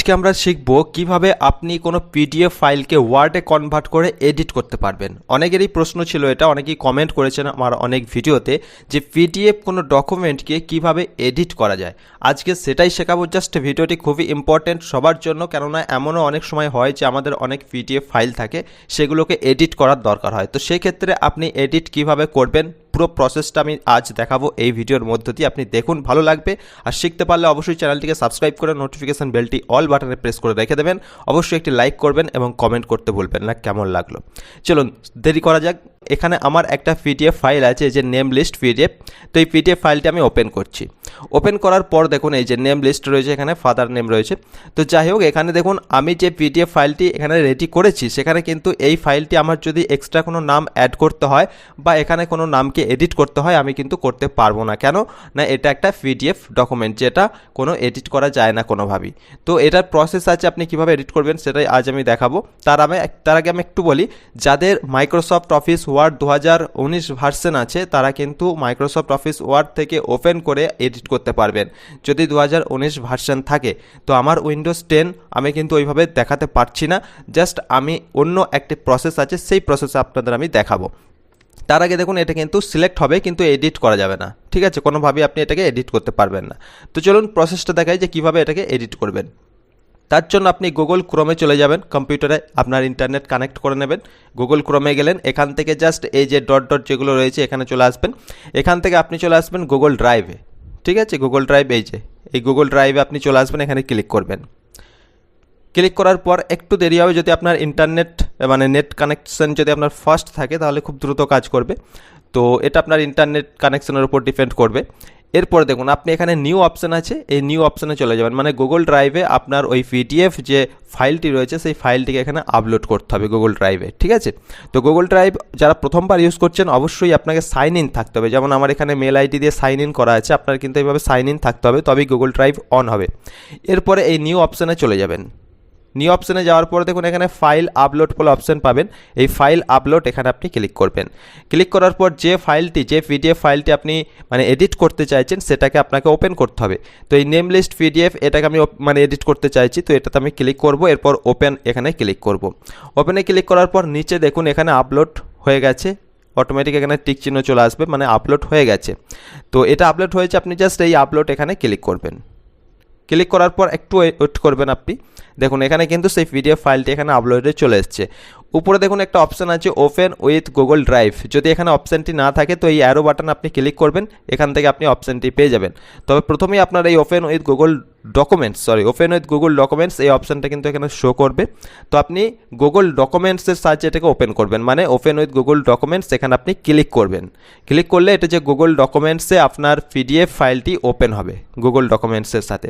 আজকে আমরা শিখব কীভাবে আপনি কোনো পিডিএফ ফাইলকে ওয়ার্ডে কনভার্ট করে এডিট করতে পারবেন। অনেকেরই প্রশ্ন ছিল এটা, অনেকেই কমেন্ট করেছেন আমার অনেক ভিডিওতে যে পিডিএফ কোনো ডকুমেন্টকে কীভাবে এডিট করা যায়। আজকে সেটাই শেখাবো। জাস্ট ভিডিওটি খুবই ইম্পর্টেন্ট সবার জন্য, কেননা এমনও অনেক সময় হয় যে আমাদের অনেক পিডিএফ ফাইল থাকে, সেগুলোকে এডিট করার দরকার হয়। তো সেক্ষেত্রে আপনি এডিট কীভাবে করবেন? পুরো প্রসেসটা আমি আজ দেখাবো। এই ভিডিওর মধ্য দিয়ে আপনি দেখুন, ভালো লাগবে। আর শিখতে পারলে অবশ্যই চ্যানেলটিকে সাবস্ক্রাইব করে নোটিফিকেশান বেলটি অল বাটনে প্রেস করে রেখে দেবেন। অবশ্যই একটি লাইক করবেন এবং কমেন্ট করতে বলবেন না। কেমন লাগল? চলুন, দেরি করা যাক। এখানে আমার একটা পিডিএফ ফাইল আছে যে নেম লিস্ট পিডিএফ, তো এই পিডিএফ ফাইলটি আমি ওপেন করছি। ওপেন করার পর দেখুন, এই যে নেম লিস্ট রয়েছে এখানে ফাদার নেম রয়েছে। তো যাই হোক, এখানে দেখুন, আমি যে পিডিএফ ফাইলটি এখানে রেডি করেছি, সেখানে কিন্তু এই ফাইলটি আমার যদি এক্সট্রা কোনো নাম অ্যাড করতে হয় বা এখানে কোনো নামকে এডিট করতে হয়, আমি কিন্তু করতে পারব না। কেন? না, এটা একটা পিডিএফ ডকুমেন্ট যেটা কোনো এডিট করা যায় না কোনোভাবেই। তো এটার প্রসেস আছে, আপনি কীভাবে এডিট করবেন, সেটাই আজ আমি দেখাবো। তার আমি, তার আগে আমি একটু বলি, যাদের মাইক্রোসফট অফিস ওয়ার্ড দু হাজার উনিশ ভার্সন আছে, তারা কিন্তু মাইক্রোসফট অফিস ওয়ার্ড থেকে ওপেন করে এডিট করতে পারবেন। যদি দু হাজার উনিশ ভার্সন থাকে, তো আমার উইন্ডোজ টেন আমি কিন্তু ওইভাবে দেখাতে পারছি না জাস্ট আমি অন্য একটি প্রসেস আছে, সেই প্রসেসে আপনাদের আমি দেখাবো। তার আগে দেখুন, এটা কিন্তু সিলেক্ট হবে, কিন্তু এডিট করা যাবে না। ঠিক আছে? কোনোভাবেই আপনি এটাকে এডিট করতে পারবেন না। তো চলুন প্রসেসটা দেখাই যে কীভাবে এটাকে এডিট করবেন। তার জন্য আপনি গুগল ক্রোমে চলে যাবেন কম্পিউটারে আপনার ইন্টারনেট কানেক্ট করে নেবেন। গুগল ক্রোমে গেলেন, এখান থেকে জাস্ট এই যে ডট ডট যেগুলো রয়েছে, এখানে চলে আসবেন। এখান থেকে আপনি চলে আসবেন গুগল ড্রাইভে ঠিক আছে? গুগল ড্রাইভ এই যে, এই গুগল ড্রাইভে আপনি চলে আসবেন, এখানে ক্লিক করবেন। ক্লিক করার পর একটু দেরি হবে, যদি আপনার ইন্টারনেট মানে নেট কানেকশন যদি আপনার ফাস্ট থাকে, তাহলে খুব দ্রুত কাজ করবে। তো এটা আপনার ইন্টারনেট কানেকশনের উপর ডিপেন্ড করবে। এরপর দেখুন, আপনি এখানে নিউ অপশান আছে, এই নিউ অপশানে চলে যাবেন। মানে গুগল ড্রাইভে আপনার ওই পিডিএফ যে ফাইলটি রয়েছে, সেই ফাইলটিকে এখানে আপলোড করতে হবে গুগল ড্রাইভে ঠিক আছে? তো গুগল ড্রাইভ যারা প্রথমবার ইউজ করছেন, অবশ্যই আপনাকে সাইন ইন থাকতে হবে। যেমন আমার এখানে মেল আইডি দিয়ে সাইন ইন করা আছে, আপনার কিন্তু এইভাবে সাইন ইন থাকতে হবে, তবেই গুগল ড্রাইভ অন হবে। এরপরে এই নিউ অপশানে চলে যাবেন। নিউ অপশানে যাওয়ার পর দেখুন এখানে ফাইল আপলোড বলে অপশান পাবেন। এই ফাইল আপলোড এখানে আপনি ক্লিক করবেন। ক্লিক করার পর যে ফাইলটি যে পিডিএফ ফাইলটি আপনি মানে এডিট করতে চাইছেন, সেটাকে আপনাকে ওপেন করতে হবে। তো এই নেম লিস্ট পিডিএফ এটাকে আমি মানে এডিট করতে চাইছি, তো এটাতে আমি ক্লিক করব, এরপর ওপেন এখানে ক্লিক করব। ওপেনে ক্লিক করার পর নিচে দেখুন এখানে আপলোড হয়ে গেছে। অটোমেটিক এখানে টিক চিহ্ন চলে আসবে মানে আপলোড হয়ে গেছে। তো এটা আপলোড হয়েছে, আপনি জাস্ট এই আপলোড এখানে ক্লিক করবেন। ক্লিক করার পর একটু ওয়েট করবেন আপনি। দেখুন, এখানে কিন্তু সেই পিডিএফ ফাইলটি এখানে আপলোডে চলে এসছে। উপরে দেখুন একটা অপশান আছে ওপেন উইথ গুগল ড্রাইভ যদি এখানে অপশানটি না থাকে, তো এই অ্যারো বাটন আপনি ক্লিক করবেন, এখান থেকে আপনি অপশানটি পেয়ে যাবেন। তবে প্রথমেই আপনার এই open with Google documents sorry open with Google documents এই অপশানটা কিন্তু এখানে শো করবে। তো আপনি গুগল ডকুমেন্টসের সাহায্যে এটাকে ওপেন করবেন। মানে ওপেন উইথ গুগল ডকুমেন্টস এখানে আপনি ক্লিক করবেন। ক্লিক করলে এটা যে গুগল ডকুমেন্টসে আপনার পিডিএফ ফাইলটি ওপেন হবে গুগল ডকুমেন্টসের সাথে।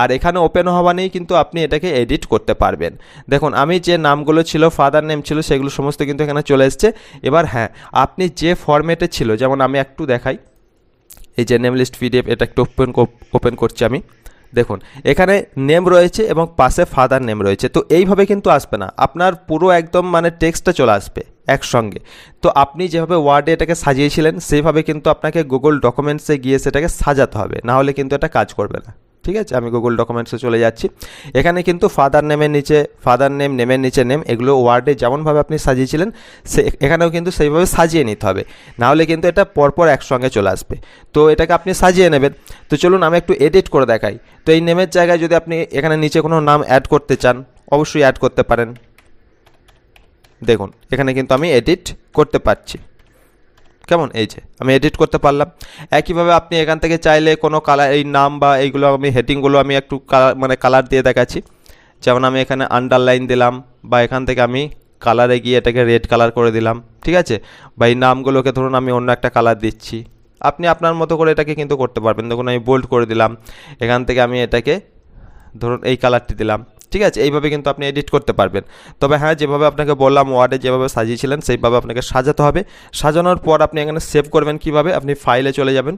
আর এখানে ওপেন হওয়া নেই কিন্তু আপনি এটাকে এডিট করতে পারবেন। দেখুন, আমি যে নামগুলো ছিল ফাদার নেম ছিল, সেগুলো সমস্ত কিন্তু এখানে চলে এসছে। এবার হ্যাঁ আপনি যে ফরম্যাটে ছিল, যেমন আমি একটু দেখাই। এই যে নেম লিস্ট পিডিএফ এটা একটু ওপেন ওপেন করছি আমি। দেখুন, এখানে নেম রয়েছে এবং পাশে ফাদার নেম রয়েছে। তো এইভাবে কিন্তু আসবে না। আপনার পুরো একদম মানে টেক্সটটা চলে আসবে একসঙ্গে। তো আপনি যেভাবে ওয়ার্ডে এটাকে সাজিয়েছিলেন সেইভাবে কিন্তু আপনাকে গুগল ডকুমেন্টসে গিয়ে সেটাকে সাজাতে হবে। না হলে কিন্তু এটা কাজ করবে না। ঠিক আছে? আমি গুগল ডকুমেন্টসে চলে যাচ্ছি। এখানে কিন্তু ফাদার নেমের নিচে ফাদার নেম নেমের নিচে নেম এগুলো ওয়ার্ডে যেমনভাবে আপনি সাজিয়েছিলেন, সে এখানেও কিন্তু সেইভাবে সাজিয়ে নিতে হবে। না হলে কিন্তু এটা পরপর একসঙ্গে চলে আসবে। তো এটাকে আপনি সাজিয়ে নেবেন। তো চলুন আমি একটু এডিট করে দেখাই। তো এই নেমের জায়গায় যদি আপনি এখানে নিচে কোনো নাম অ্যাড করতে চান, অবশ্যই অ্যাড করতে পারেন। দেখুন, এখানে কিন্তু আমি এডিট করতে পারছি। কেমন? এই যে, আমি এডিট করতে পারলাম। একইভাবে আপনি এখান থেকে চাইলে কোনো কালার এই নাম বা এইগুলো আমি হেডিংগুলো আমি একটু কালার মানে কালার দিয়ে দেখাচ্ছি। যেমন আমি এখানে আন্ডারলাইন দিলাম বা এখান থেকে আমি কালারে গিয়ে এটাকে রেড কালার করে দিলাম, ঠিক আছে? বা এই নামগুলোকে ধরুন আমি অন্য একটা কালার দিচ্ছি। আপনি আপনার মতো করে এটাকে কিন্তু করতে পারবেন। দেখুন আমি বোল্ড করে দিলাম। এখান থেকে আমি এটাকে ধরুন এই কালারটি দিলাম। ঠিক আছে? এইভাবে কিন্তু আপনি এডিট করতে পারবেন। তবে হ্যাঁ যেভাবে আপনাকে বললাম ওয়ার্ডে যেভাবে সাজিয়েছিলেন, সেইভাবে আপনাকে সাজাতে হবে। সাজানোর পর আপনি এখানে সেভ করবেন কীভাবে? আপনি ফাইলে চলে যাবেন।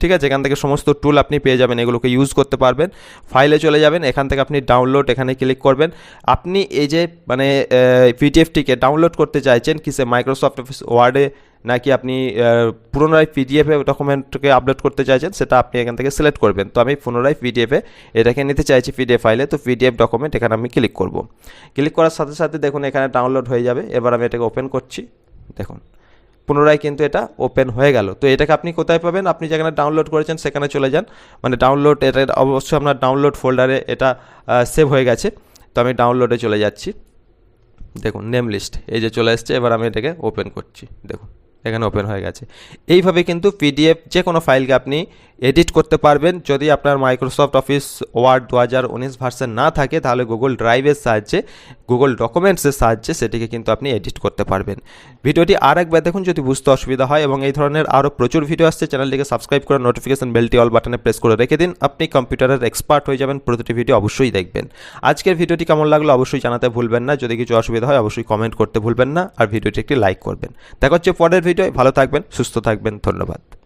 ঠিক আছে? এখান থেকে সমস্ত টুল আপনি পেয়ে যাবেন, এগুলোকে ইউজ করতে পারবেন। ফাইলে চলে যাবেন, এখান থেকে আপনি ডাউনলোড এখানে ক্লিক করবেন। আপনি এই যে মানে পিডিএফটিকে ডাউনলোড করতে চাইছেন, কিসে? মাইক্রোসফট অফিস ওয়ার্ডে নাকি আপনি পুনরায় পিডিএফে ডকুমেন্টকে আপলোড করতে চাইছেন, সেটা আপনি এখান থেকে সিলেক্ট করবেন। তো আমি পুনরায় পিডিএফে এটাকে নিতে চাইছি পিডিএফ ফাইলে তো পিডিএফ ডকুমেন্ট এখানে আমি ক্লিক করব। ক্লিক করার সাথে সাথে দেখুন, এখানে ডাউনলোড হয়ে যাবে। এবার আমি এটাকে ওপেন করছি। দেখুন, পুনরায় কিন্তু এটা ওপেন হয়ে গেল। তো এটাকে আপনি কোথায় পাবেন? আপনি যেখানে ডাউনলোড করেছেন, সেখানে চলে যান। মানে ডাউনলোড এটা অবশ্যই আপনার ডাউনলোড ফোল্ডারে এটা সেভ হয়ে গেছে। তো আমি ডাউনলোডে চলে যাচ্ছি। দেখুন নেম লিস্ট এই যে চলে এসছে। এবার আমি এটাকে ওপেন করছি। দেখুন। এখানে ওপেন হয়ে গেছে। এইভাবে কিন্তু পিডিএফ যে কোনো ফাইলকে আপনি এডিট করতে পারবেন। যদি আপনার মাইক্রোসফট অফিস ওয়ার্ড দু হাজার উনিশ ভার্সন না থাকে, তাহলে গুগল ড্রাইভের সাহায্যে গুগল ডকুমেন্টসের সাহায্যে সেটিকে কিন্তু আপনি এডিট করতে পারবেন। ভিডিওটি আর একবার দেখুন যদি বুঝতে অসুবিধা হয় এবং এই ধরনের আরও প্রচুর ভিডিও আসছে, চ্যানেলটিকে সাবস্ক্রাইব করে নোটিফিকেশন বেলটি অল বাটনে প্রেস করে রেখে দিন। আপনি কম্পিউটারের এক্সপার্ট হয়ে যাবেন, প্রতিটি ভিডিও অবশ্যই দেখবেন। আজকের ভিডিওটি কেমন লাগল অবশ্যই জানাতে ভুলবেন না। যদি কিছু অসুবিধা হয়, অবশ্যই কমেন্ট করতে ভুলবেন না। আর ভিডিওটি একটি লাইক করবেন। দেখা হচ্ছে পরের ভিডিও ভালো থাকবেন সুস্থ থাকবেন ধন্যবাদ।